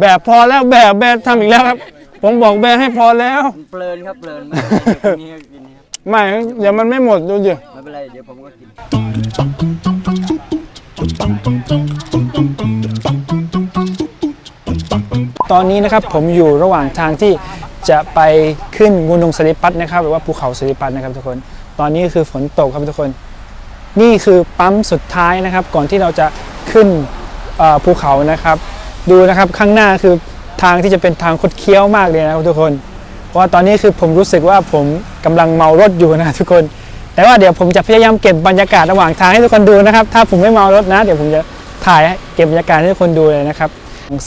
แบบพอแล้วแบบแบบทำอีกแล้วครับ ผมบอกแบบให้พอแล้ว มันเพลินครับเพลินไม่เป็นไรเดี๋ยวพรุ่งนี้ก็กินครับไม่เดี๋ยวมันไม่หมดดูสิไม่เป็นไรเดี๋ยวผมก็กินตอนนี้นะครับผมอยู่ระหว่างทางที่จะไปขึ้นงูนงสลิปัตนะครับ หรือว่าภูเขาสลิปัตนะครับทุกคน ตอนนี้คือฝนตกครับทุกคน นี่คือปั๊มสุดท้ายนะครับ ก่อนที่เราจะขึ้นเอ่อภูเขานะครับ ดูนะครับข้างหน้าคือทางที่จะเป็นทางคดเคี้ยวมากเลยนะครับทุกคน เพราะว่าตอนนี้คือผมรู้สึกว่าผมกำลังเมารถอยู่นะทุกคน แต่ว่าเดี๋ยวผมจะพยายามเก็บบรรยากาศระหว่างทางให้ทุกคนดูนะครับ ถ้าผมไม่เมารถนะ เดี๋ยวผมจะถ่ายเก็บบรรยากาศให้ทุกคนดูเลยนะครับ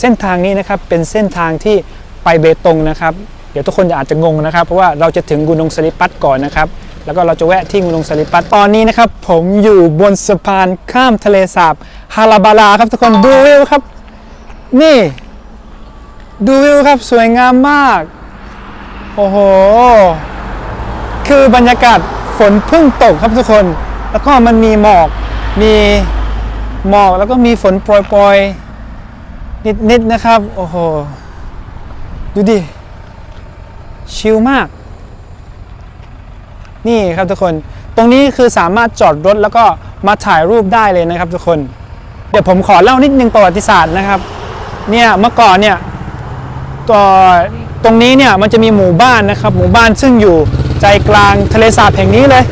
เส้นทางนี้นะครับเป็นเส้นทางที่ไปเบตงนะครับ เดี๋ยวทุกคนอาจจะงงนะครับ เพราะว่าเราจะถึงกุนงสลิปัตก่อนนะครับ แล้วก็เราจะแวะที่กุนงสลิปัตตอนนี้นะครับ ผมอยู่บนสะพานข้ามทะเลสาบฮาราบาลาครับทุกคนดูวิวครับ นี่ ดูวิวครับสวยงามมาก โอ้โห คือบรรยากาศฝนเพิ่งตกครับทุกคน แล้วก็มันมีหมอก มีหมอกแล้วก็มีฝนโปรยๆ นิดๆนะครับ โอ้โห ดูดิ ชิลมาก นี่ครับทุกคน ตรงนี้คือสามารถจอดรถแล้วก็มาถ่ายรูปได้เลยนะครับทุกคน เดี๋ยวผมขอเล่านิดนึงประวัติศาสตร์นะครับ เนี่ยเมื่อก่อนเนี่ยก็ตรงนี้เนี่ยมันจะมีหมู่บ้านนะครับหมู่บ้านซึ่งอยู่ใจกลางทะเลสาบแห่งนี้เลย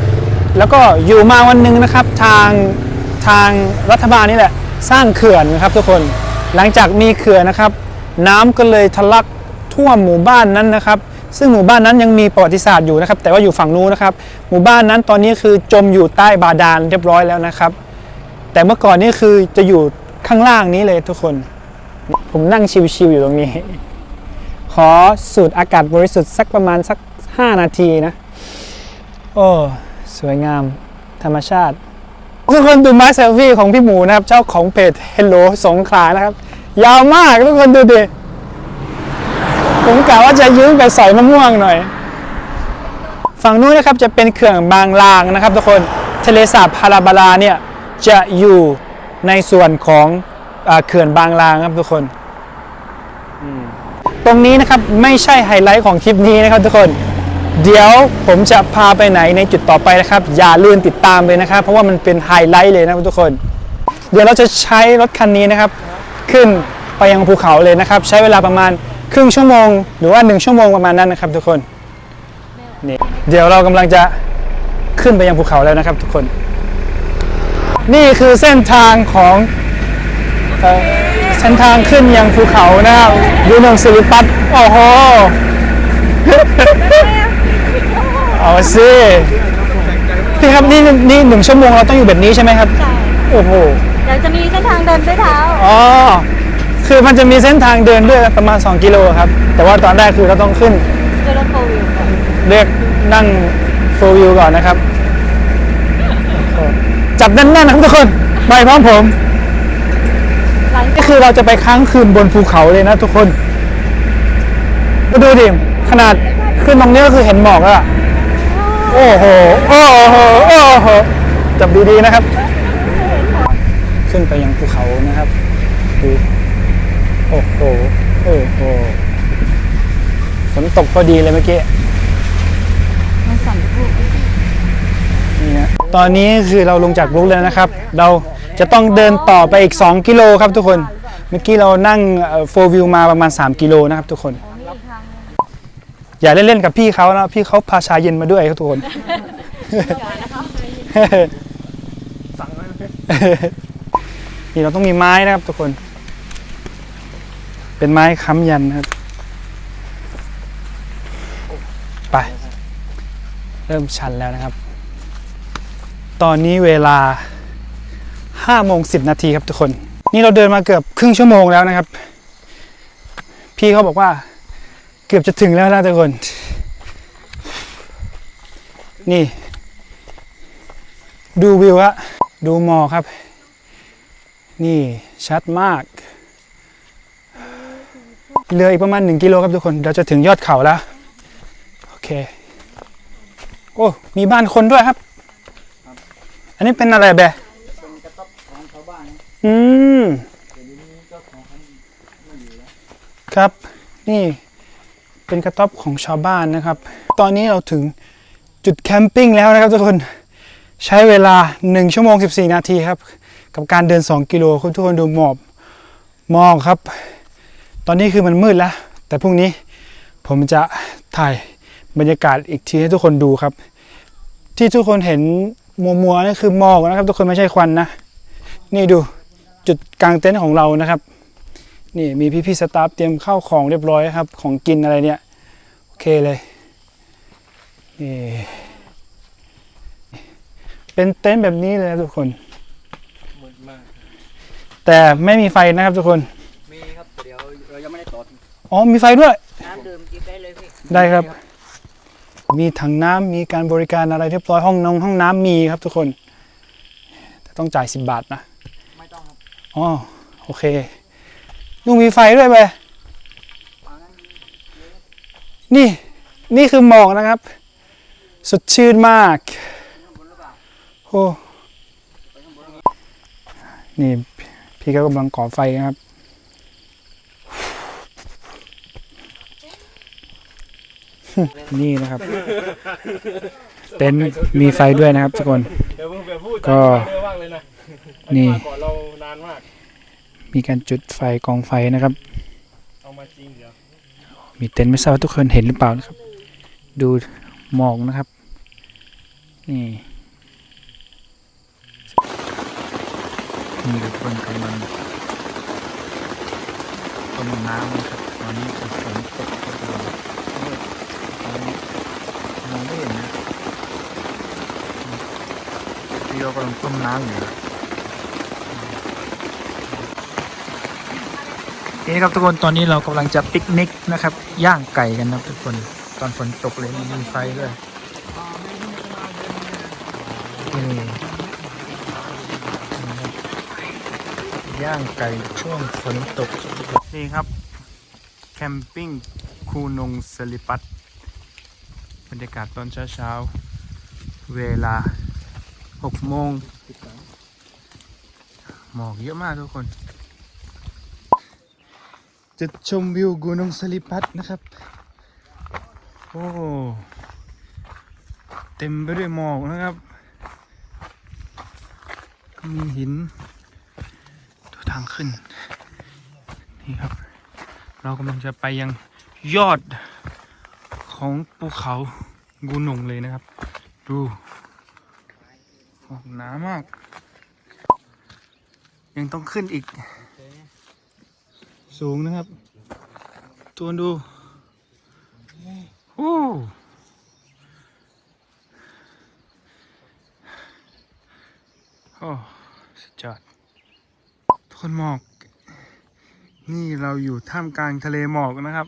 แล้วก็อยู่มาวันหนึ่งนะครับทางทางรัฐบาลนี่แหละสร้างเขื่อนนะครับทุกคนหลังจากมีเขื่อนนะครับ น้ำก็เลยทะลักท่วมหมู่บ้านนั้นนะครับ ซึ่งหมู่บ้านนั้นยังมีประวัติศาสตร์อยู่นะครับ แต่ว่าอยู่ฝั่งนู้นนะครับ หมู่บ้านนั้นตอนนี้คือจมอยู่ใต้บาดาลเรียบร้อยแล้วนะครับ แต่เมื่อก่อนนี่คือจะอยู่ข้างล่างนี้เลยทุกคน ผมนั่งชิวๆอยู่ตรงนี้ ขอสูดอากาศบริสุทธิ์สักประมาณสัก 5 นาทีนะ โอ้สวยงาม ธรรมชาติทุกคนดูมาเซลฟี่ของพี่หมูนะครับ เจ้าของเพจ Hello สงขลานะครับ ยาวมากทุกคนดูดิ ผมกะว่าจะยืมไปใส่มะม่วงหน่อย ฝั่งนู้นนะครับจะเป็นเขื่อนบางลางนะครับ ทุกคนทะเลสาบฮาราบาลาเนี่ยจะอยู่ในส่วนของ เขื่อนบางลางครับทุกคนตรงนี้นะครับไม่ใช่ไฮไลท์ของคลิปนี้นะครับทุกคน เดี๋ยวผมจะพาไปไหนในจุดต่อไปนะครับ อย่าลืมติดตามเลยนะครับ เพราะว่ามันเป็นไฮไลท์เลยนะครับทุกคน เดี๋ยวเราจะใช้รถคันนี้นะครับ ขึ้นไปยังภูเขาเลยนะครับ ใช้เวลาประมาณครึ่งชั่วโมง หรือว่า 1 ชั่วโมงประมาณนั้นนะครับ ทุกคนนี่เดี๋ยวเรากำลังจะขึ้นไปยังภูเขาแล้วนะครับ ทุกคน นี่คือเส้นทางของ เอ่อเส้นทางขึ้นยังภูเขานะครับยูนงสิริปัตโอ้โหเอาสิพี่ครับนี่นี่หนึ่งชั่วโมงเราต้องอยู่แบบนี้ใช่ไหมครับใช่โอ้โหเดี๋ยวจะมีเส้นทางเดินด้วยเท้าอ๋อคือมันจะมีเส้นทางเดินด้วยประมาณ 2 กิโลครับ แต่ว่าตอนแรกคือเราต้องขึ้นเดินรถโฟวิวก่อนเรียกนั่งโฟวิวก่อนนะครับ จับแน่นๆนะครับทุกคนไปพร้อมผมหลัง นี่คือเราจะไปค้างคืนบนภูเขาเลยนะทุกคนมาดูดิขนาดขึ้นตรงนี้ก็คือเห็นหมอกแล้วอะโอ้โห โอ้โห โอ้โห จับดีๆนะครับ ขึ้นไปยังภูเขานะครับดูโอ้โห โอ้โห ฝนตกพอดีเลยเมื่อกี้นี่นะตอนนี้คือเราลงจากรถแล้วนะครับ เรา จะต้องเดินต่อไปอีก 2 กิโลครับทุกคน เมื่อกี้เรานั่งโฟวิวมาประมาณ 3 กิโลนะครับทุกคน อย่าเล่นๆกับพี่เขานะพี่เขาพาชาเย็นมาด้วยครับทุกคนนี่เราต้องมีไม้นะครับทุกคน เป็นไม้ค้ำยันนะครับ ไป เริ่มชันแล้วนะครับ ตอนนี้เวลา 5โมง10 นาทีครับทุกคน นี่เราเดินมาเกือบครึ่งชั่วโมงแล้วนะครับ พี่เขาบอกว่าเกือบจะถึงแล้วนะทุกคน นี่ ดูวิวอะดูหมอกครับ นี่ชัดมากเหลืออีกประมาณ 1 กิโลครับทุกคน เราจะถึงยอดเขาแล้ว โอเค โอ้ มีบ้านคนด้วยครับ อันนี้เป็นอะไรแบ๊ อืมครับ นี่เป็นกระต๊อบของชาวบ้านนะครับ ตอนนี้เราถึงจุดแคมปิ้งแล้วนะครับทุกคนใช้เวลา 1 ชั่วโมง 14 นาทีครับ กับการเดิน 2 กิโลคุณทุกคนดูหมอบมองครับ ตอนนี้คือมันมืดแล้ว แต่พรุ่งนี้ผมจะถ่ายบรรยากาศอีกทีให้ทุกคนดูครับ ที่ทุกคนเห็นมัวมัวๆนี่คือหมอกนะครับ ทุกคนไม่ใช่ควันนะ นี่ดู จุดกลางเต็นท์ของเรานะครับ นี่มีพี่ๆสตาฟเตรียมข้าวของเรียบร้อยครับ ของกินอะไรเนี่ย โอเคเลยนี่เป็นเต็นท์แบบนี้เลยนะทุกคน มืดมาก แต่ไม่มีไฟนะครับทุกคน มีครับเดี๋ยวเรายังไม่ได้ต่ออ๋อมีไฟด้วย น้ำดื่มกินได้เลยพี่ได้ครับ มีถังน้ำมีการบริการอะไรเรียบร้อยห้องนงห้องน้ำมีครับทุกคน แต่ต้องจ่าย 10 บาทนะไม่ต้ อ๋อโอเคลุงมีไฟด้วยไปนี่นี่คือหมอกนะครับ สดชื่นมากโอ้นี่พี่ก็กำลังก่อไฟนะครับ นี่นะครับ เต็นท์มีไฟด้วยนะครับทุกคน ก็ นะนี่มาก่อนเรานานมาก มีการจุดไฟกองไฟนะครับ เอามาจริงเดี๋ยวมีเต็นท์ไม่ทราบว่าทุกคนเห็นหรือเปล่านะครับ ดูหมอกนะครับ นี่นี่ทุกคนกำลังต้มน้ำนะครับตอนนี้ฝนตกตกลงตอนนี้มองไม่เห็นนะพี่เรากำลังต้มน้ำอยู่นะ นี่ครับทุกคนตอนนี้เรากำลังจะปิกนิกนะครับย่างไก่กันนะทุกคนตอนฝนตกเลยมีไฟด้วยนี่ย่างไก่ช่วงฝนตกนี่ครับแคมปิ้งคูนงสลิปัตบรรยากาศตอนเช้าๆ เวลา6โมงหมอกเยอะมากทุกคน จะชมวิวกูนงสลิปัตนะครับ โอ้ เต็มไปด้วยหมอกนะครับ ก็มีหินตัวทางขึ้น นี่ครับ เรากำลังจะไปยังยอดของภูเขากูนงเลยนะครับ ดูหมอกหนามาก ยังต้องขึ้นอีก สูงนะครับ ตัวดูโอ้โอ้สุดยอดทุกคนหมอก นี่เราอยู่ท่ามกลางทะเลหมอกนะครับ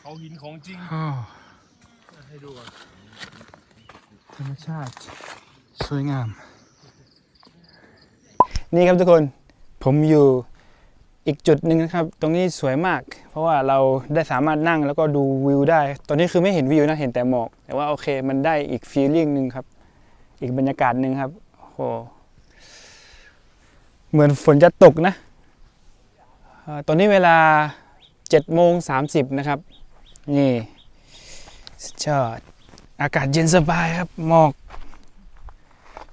เขาหินของจริงโอ้ให้ดูก่อนธรรมชาติ สวยงาม นี่ครับทุกคน ผมอยู่ อีกจุดหนึ่งนะครับ ตรงนี้สวยมาก เพราะว่าเราได้สามารถนั่งแล้วก็ดูวิวได้ ตอนนี้คือไม่เห็นวิวนะ เห็นแต่หมอก แต่ว่าโอเค มันได้อีกฟีลลิ่งหนึ่งครับ อีกบรรยากาศหนึ่งครับโหเหมือนฝนจะตกนะ ตอนนี้เวลา7โมง30 นะครับ นี่สุดยอดอากาศเย็นสบายครับหมอก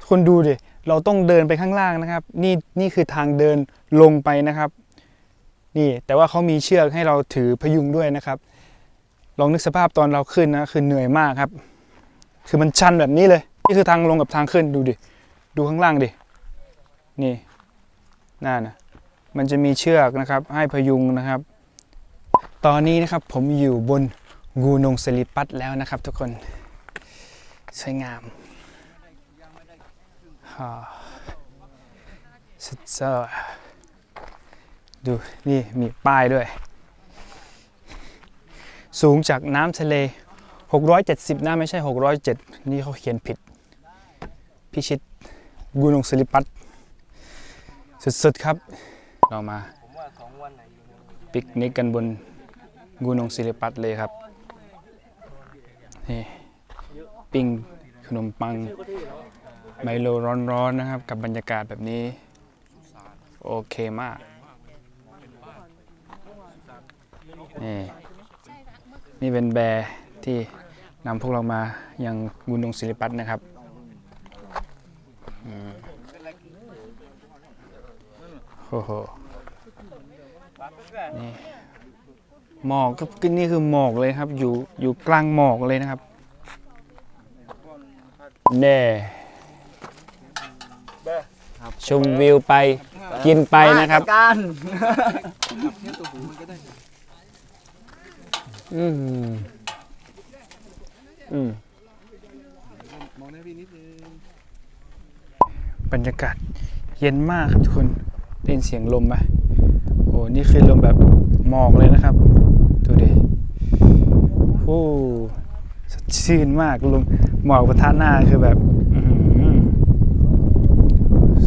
คนดูดิ เราต้องเดินไปข้างล่างนะครับ นี่นี่คือทางเดินลงไปนะครับ นี่แต่ว่าเขามีเชือกให้เราถือพยุงด้วยนะครับ ลองนึกสภาพตอนเราขึ้นนะคือเหนื่อยมากครับ คือมันชันแบบนี้เลย นี่คือทางลงกับทางขึ้นดูดิ ดูข้างล่างดิ นี่น่านะมันจะมีเชือกนะครับ ให้พยุงนะครับ ตอนนี้นะครับผมอยู่บนกูนงสลิปัตแล้วนะครับ ทุกคนสวยงามฮ่าสุดยอด ดูนี่มีป้ายด้วย สูงจากน้ำทะเล 670 นะไม่ใช่ 607 นี่เขาเขียนผิด พิชิตกูนงสลิปัตสุดๆครับ เรามาปิกนิกกันบนกูนงศิริปัตเลยครับ นี่ปิ้งขนมปังไมโลร้อนๆนะครับ กับบรรยากาศแบบนี้ โอเคมาก นี่นี่เป็นแบร์ที่นำพวกเรามายังบุญดงศิริปัตนะครับโอ้โหนี่หมอกก็คือนี่คือหมอกเลยครับ อยู่อยู่กลางหมอกเลยนะครับแน่ชมวิวไปกินไปนะครับ การอืมอืมบรรยากาศเย็นมากครับทุกคนได้ยินเสียงลมไหมโอ้นี่คือลมแบบหมอกเลยนะครับ ดูดิโอ้สดชื่นมากลมหมอกประทะหน้าคือแบบ อือหือ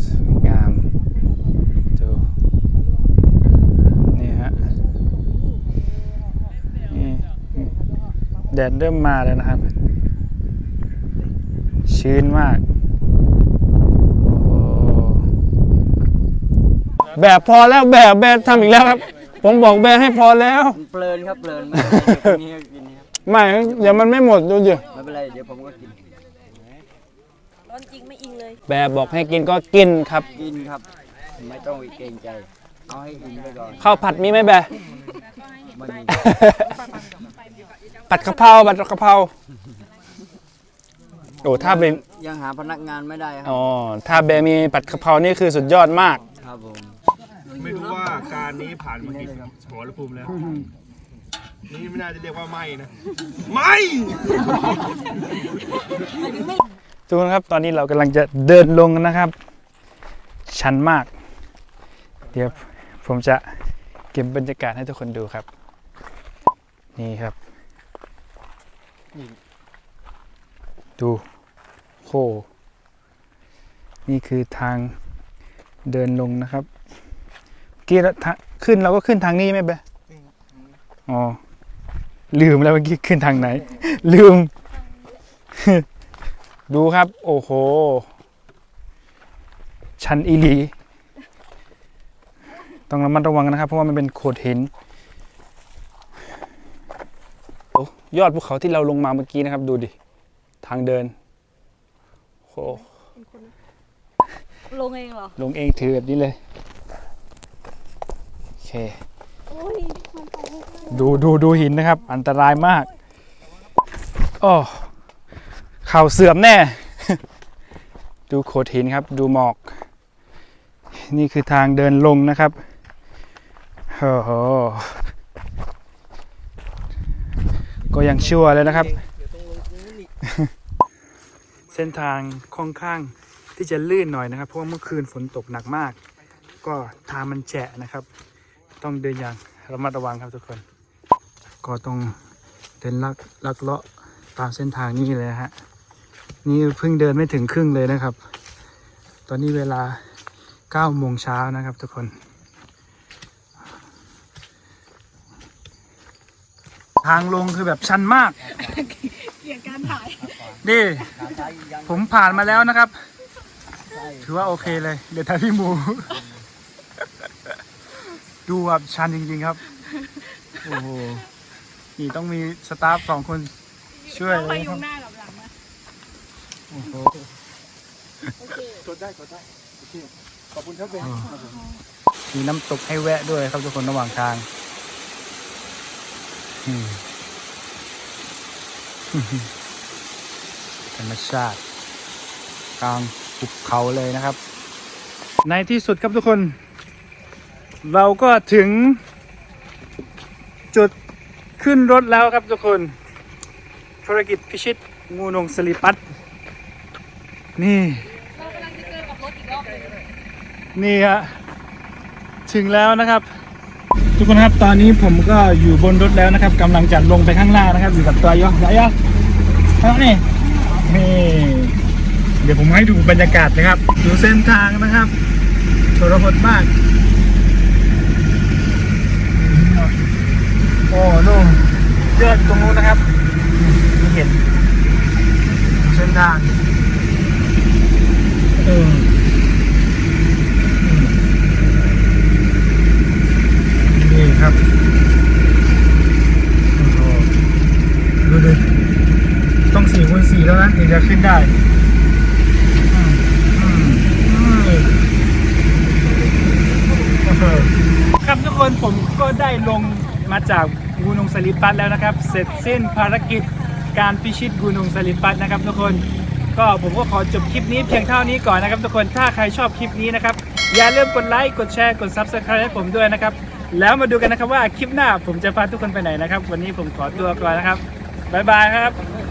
สวยงาม ดู นี่ฮะ นี่ แดดเริ่มมาแล้วนะครับ ชื้นมากโอ้โหแบบพอแล้วแบบแบบทำอีกแล้วครับ ผมบอกแบบให้พอแล้วเพลินครับเพลินไม่เป็นไรเดี๋ยวพรุ่งนี้ก็กินครับไม่เดี๋ยวมันไม่หมดดูดิไม่เป็นไรเดี๋ยวผมก็กินร้อนจริงไม่อิงเลย แบบบอกให้กินก็กินครับ กินครับ ไม่ต้องไปเกรงใจ เอาให้อิ่มไปก่อนข้าวผัดมีไหมแบบไม่มี ผัดกะเพราผัดกะเพราโอ้ถ้าเป็นยังหาพนักงานไม่ได้ครัอ๋อถ้าเบมีผัดกะเพรานี่คือสุดยอดมาก ครับผม ไม่รู้ว่าการนี้ผ่านมากี่สมรภูมิแล้ว นี่ไม่น่าจะเรียกว่าไหมนะไหมทุกคนครับตอนนี้เรากำลังจะเดินลงนะครับ ชันมาก เดี๋ยวผมจะเก็บบรรยากาศให้ทุกคนดูครับ นี่ครับ ดูโหนี่คือทางเดินลงนะครับเมื่อกี้เราทะขึ้นเราก็ขึ้นทางนี้ไหมเบะอ๋อ ลืมแล้วเมื่อกี้ขึ้นทางไหน ลืม ดูครับ โอ้โห ชันอีหลี ต้องระมัดระวังนะครับ เพราะว่ามันเป็นโขดหินโอ้ ยอดภูเขาที่เราลงมาเมื่อกี้นะครับ ดูดิ ทางเดินโอ้โหลงเองเหรอ ลงเองถือแบบนี้เลย โอเคโอ้ยดูดูดูหินนะครับ อันตรายมากโอ้เข่าเสื่อมแน่ ดูโขดหินครับ ดูหมอก นี่คือทางเดินลงนะครับโอ้โห ก็ยังชั่วเลยนะครับ เส้นทางค่อนข้างที่จะลื่นหน่อยนะครับ เพราะว่าเมื่อคืนฝนตกหนักมาก ก็ทางมันแฉะนะครับ ต้องเดินอย่างระมัดระวังครับทุกคน ก็ต้องเดินลักลักเลาะตามเส้นทางนี้เลยฮะ นี่เพิ่งเดินไม่ถึงครึ่งเลยนะครับ ตอนนี้เวลา9โมงเช้านะครับทุกคน ทางลงคือแบบชันมาก เกี่ยงการถ่ายนี่ขาซ้ายยังผมผ่านมาแล้วนะครับใช่ถือว่าโอเคเลย เดี๋ยวทายพี่หมู ดูแบบชันจริง ๆครับ โอ้โห นี่ต้องมีสตาฟสองคนช่วยเลยนะครับหน้ากับหลังนะโอ้โหกดได้กดได้โอเคขอบคุณครับเบนมีน้ำตกให้แวะด้วยครับทุกคนระหว่างทางอืม ธรรมชาติกลางภูเขาเลยนะครับ ในที่สุดครับทุกคน เราก็ถึง จุดขึ้นรถแล้วครับทุกคนภารกิจพิชิต งูนงสลิปัตนี่นี่ฮะถึงแล้วนะครับ ทุกคนครับตอนนี้ผมก็อยู่บนรถแล้วนะครับกำลังจะลงไปข้างล่างนะครับ อยู่กับตัวยอยอยอแล้วนี่นี่เดี๋ยวผมให้ดูบรรยากาศนะครับ ดูเส้นทางนะครับทรหดมากโอ้นู่นยอดตรงนู้นนะครับเห็นเส้นทางเออ ครับดูดิต้องสี่คูณสี่แล้วนะถึงจะขึ้นได้ครับทุกคนผมก็ได้ลงมาจากกูนงสลิปัตแล้วนะครับ เสร็จสิ้นภารกิจการพิชิตกูนงสลิปัตนะครับ ทุกคนก็ผมก็ขอจบคลิปนี้เพียงเท่านี้ก่อนนะครับทุกคนถ้าใครชอบคลิปนี้นะครับอย่าลืมกดไลค์กดแชร์กด Subscribe ให้ผมด้วยนะครับ แล้วมาดูกันนะครับว่าคลิปหน้าผมจะพาทุกคนไปไหนนะครับ วันนี้ผมขอตัวก่อนนะครับบ๊ายบายครับ